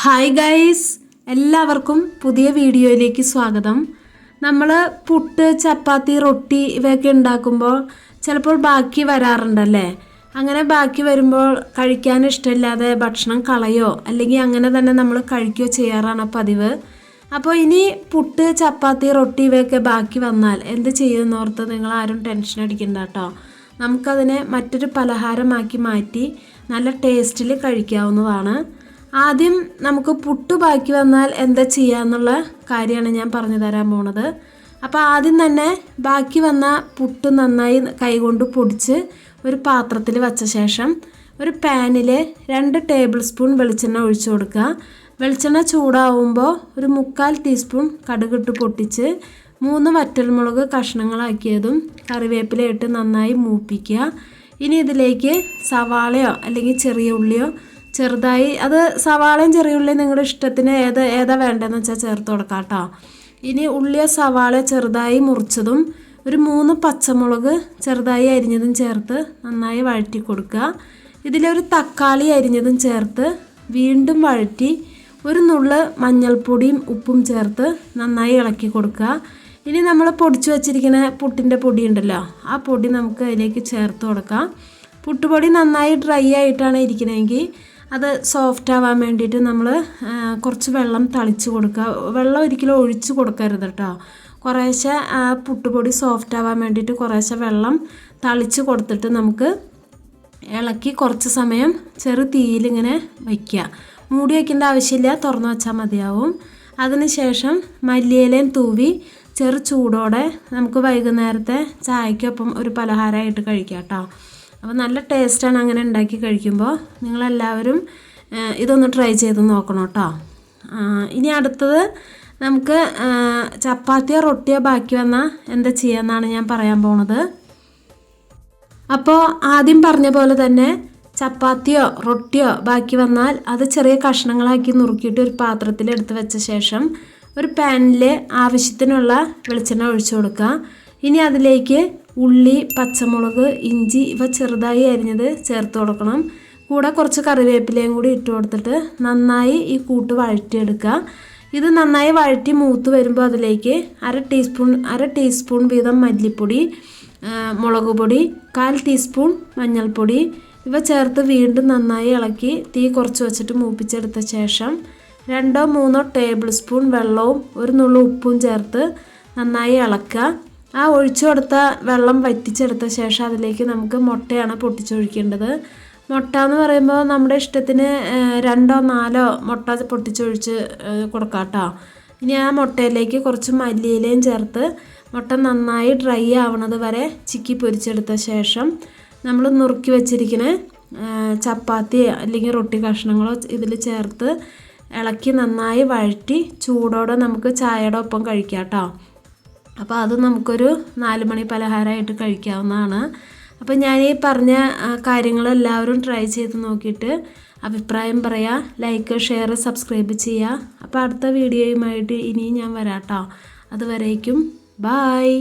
Hi guys എല്ലാവർക്കും പുതിയ വീഡിയോയിലേക്ക് സ്വാഗതം. നമ്മൾ പുട്ട് ചപ്പാത്തി റൊട്ടി ഇവയൊക്കെ ഉണ്ടാക്കുമ്പോൾ ചിലപ്പോൾ ബാക്കി വരാറുണ്ടല്ലേ? അങ്ങനെ ബാക്കി വരുമ്പോൾ കഴിക്കാൻ ഇഷ്ടമില്ലാതെ ഭക്ഷണം കളയോ? അല്ലെങ്കിൽ അങ്ങനെ തന്നെ നമ്മൾ കഴിക്കുകയോ ചെയ്യാറാണ് പതിവ്. അപ്പോൾ ഇനി പുട്ട് ചപ്പാത്തി റൊട്ടി ഇവയൊക്കെ ബാക്കി വന്നാൽ എന്ത് ചെയ്യുമെന്നോർത്ത് നിങ്ങൾ ആരും ടെൻഷൻ അടിക്കണ്ട കേട്ടോ. നമുക്കതിനെ മറ്റൊരു പലഹാരമാക്കി മാറ്റി നല്ല ടേസ്റ്റിൽ കഴിക്കാവുന്നതാണ്. ആദ്യം നമുക്ക് പുട്ട് ബാക്കി വന്നാൽ എന്താ ചെയ്യുക എന്നുള്ള കാര്യമാണ് ഞാൻ പറഞ്ഞു തരാൻ പോണത്. അപ്പോൾ ആദ്യം തന്നെ ബാക്കി വന്ന പുട്ട് നന്നായി കൈകൊണ്ട് പൊടിച്ച് ഒരു പാത്രത്തിൽ വച്ച ശേഷം ഒരു പാനിൽ രണ്ട് ടേബിൾ സ്പൂൺ വെളിച്ചെണ്ണ ഒഴിച്ചു കൊടുക്കുക. വെളിച്ചെണ്ണ ചൂടാവുമ്പോൾ ഒരു മുക്കാൽ ടീസ്പൂൺ കടുകിട്ട് പൊട്ടിച്ച് മൂന്ന് വറ്റൽമുളക് കഷ്ണങ്ങളാക്കിയതും കറിവേപ്പില ഇട്ട് നന്നായി മൂപ്പിക്കുക. ഇനി ഇതിലേക്ക് സവാളയോ അല്ലെങ്കിൽ ചെറിയ ഉള്ളിയോ ചെറുതായി. അത് സവാളയും ചെറിയ ഉള്ളിയും നിങ്ങളുടെ ഇഷ്ടത്തിന് ഏത് ഏതാ വേണ്ടതെന്ന് വെച്ചാൽ ചേർത്ത് കൊടുക്കാം കേട്ടോ. ഇനി ഉള്ളിയ സവാള ചെറുതായി മുറിച്ചതും ഒരു മൂന്ന് പച്ചമുളക് ചെറുതായി അരിഞ്ഞതും ചേർത്ത് നന്നായി വഴറ്റി കൊടുക്കുക. ഇതിലൊരു തക്കാളി അരിഞ്ഞതും ചേർത്ത് വീണ്ടും വഴറ്റി ഒരു നുള്ള് മഞ്ഞൾപ്പൊടിയും ഉപ്പും ചേർത്ത് നന്നായി ഇളക്കി കൊടുക്കുക. ഇനി നമ്മൾ പൊടിച്ചു വച്ചിരിക്കുന്ന പുട്ടിന്റെ പൊടി ഉണ്ടല്ലോ ആ പൊടി നമുക്ക് അതിലേക്ക് ചേർത്ത് കൊടുക്കാം. പുട്ടുപൊടി നന്നായി ഡ്രൈ ആയിട്ടാണ് ഇരിക്കണമെങ്കിൽ അത് സോഫ്റ്റ് ആവാൻ വേണ്ടിയിട്ട് നമ്മൾ കുറച്ച് വെള്ളം തളിച്ച് കൊടുക്കുക വെള്ളം ഒരിക്കലും ഒഴിച്ചു കൊടുക്കരുത് കേട്ടോ കുറേശ്ശെ ആ പുട്ടുപൊടി സോഫ്റ്റ് ആവാൻ വേണ്ടിയിട്ട് കുറേശ്ശെ വെള്ളം തളിച്ച് കൊടുത്തിട്ട് നമുക്ക് ഇളക്കി കുറച്ച് സമയം ചെറു തീയിലിങ്ങനെ വയ്ക്കുക മൂടി വയ്ക്കേണ്ട ആവശ്യമില്ല തുറന്നു വെച്ചാൽ മതിയാവും. അതിനുശേഷം മല്ലിയിലയും തൂവി ചെറു ചൂടോടെ നമുക്ക് വൈകുന്നേരത്തെ ചായക്കൊപ്പം ഒരു പലഹാരമായിട്ട് കഴിക്കാം കേട്ടോ അപ്പോൾ നല്ല ടേസ്റ്റാണ് അങ്ങനെ ഉണ്ടാക്കി കഴിക്കുമ്പോൾ നിങ്ങളെല്ലാവരും ഇതൊന്ന് ട്രൈ ചെയ്ത് നോക്കണം കേട്ടോ. ഇനി അടുത്തത് നമുക്ക് ചപ്പാത്തിയോ റൊട്ടിയോ ബാക്കി വന്നാൽ എന്താ ചെയ്യാമെന്നാണ് ഞാൻ പറയാൻ പോണത്. അപ്പോൾ ആദ്യം പറഞ്ഞ പോലെ തന്നെ ചപ്പാത്തിയോ റൊട്ടിയോ ബാക്കി വന്നാൽ അത് ചെറിയ കഷ്ണങ്ങളാക്കി നുറുക്കിയിട്ട് ഒരു പാത്രത്തിൽ എടുത്ത് വെച്ച ശേഷം ഒരു പാനിൽ ആവശ്യത്തിനുള്ള വെളിച്ചെണ്ണ ഒഴിച്ചു കൊടുക്കുക. ഇനി അതിലേക്ക് ഉള്ളി പച്ചമുളക് ഇഞ്ചി ഇവ ചെറുതായി അരിഞ്ഞത് ചേർത്ത് കൊടുക്കണം. കൂടെ കുറച്ച് കറിവേപ്പിലയും കൂടി ഇട്ട് കൊടുത്തിട്ട് നന്നായി ഈ കൂട്ട് വഴറ്റിയെടുക്കുക. ഇത് നന്നായി വഴറ്റി മൂത്ത് വരുമ്പോൾ അതിലേക്ക് അര ടീസ്പൂൺ അര ടീസ്പൂൺ വീതം മല്ലിപ്പൊടി മുളക് പൊടി കാൽ ടീസ്പൂൺ മഞ്ഞൾപ്പൊടി ഇവ ചേർത്ത് വീണ്ടും നന്നായി ഇളക്കി തീ കുറച്ച് വെച്ചിട്ട് മൂപ്പിച്ചെടുത്ത ശേഷം രണ്ടോ മൂന്നോ ടേബിൾ സ്പൂൺ വെള്ളവും ഒരു നുള്ളു ഉപ്പും ചേർത്ത് നന്നായി ഇളക്കുക. ആ ഒഴിച്ചു കൊടുത്ത വെള്ളം വറ്റിച്ചെടുത്ത ശേഷം അതിലേക്ക് നമുക്ക് മുട്ടയാണ് പൊട്ടിച്ചൊഴിക്കേണ്ടത്. മുട്ട എന്ന് പറയുമ്പോൾ നമ്മുടെ ഇഷ്ടത്തിന് രണ്ടോ നാലോ മുട്ട പൊട്ടിച്ചൊഴിച്ച് കൊടുക്കാം കേട്ടോ ഇനി ആ മുട്ടയിലേക്ക് കുറച്ച് മല്ലിയിലയും ചേർത്ത് മുട്ട നന്നായി ഡ്രൈ ആവണത് വരെ ചിക്കി പൊരിച്ചെടുത്ത ശേഷം നമ്മൾ നുറുക്കി വെച്ചിരിക്കുന്ന ചപ്പാത്തി അല്ലെങ്കിൽ റൊട്ടി കഷ്ണങ്ങളോ ഇതിൽ ചേർത്ത് ഇളക്കി നന്നായി വഴറ്റി ചൂടോടെ നമുക്ക് ചായയുടെ ഒപ്പം കഴിക്കാം കേട്ടോ അപ്പോൾ അത് നമുക്കൊരു നാല് മണി പലഹാരമായിട്ട് കഴിക്കാവുന്നതാണ്. അപ്പോൾ ഞാൻ ഈ പറഞ്ഞ കാര്യങ്ങളെല്ലാവരും ട്രൈ ചെയ്ത് നോക്കിയിട്ട് അഭിപ്രായം പറയാം ലൈക്ക് ഷെയർ സബ്സ്ക്രൈബ് ചെയ്യുക അപ്പോൾ അടുത്ത വീഡിയോയുമായിട്ട് ഇനിയും ഞാൻ വരാട്ടോ. അതുവരേക്കും ബായ്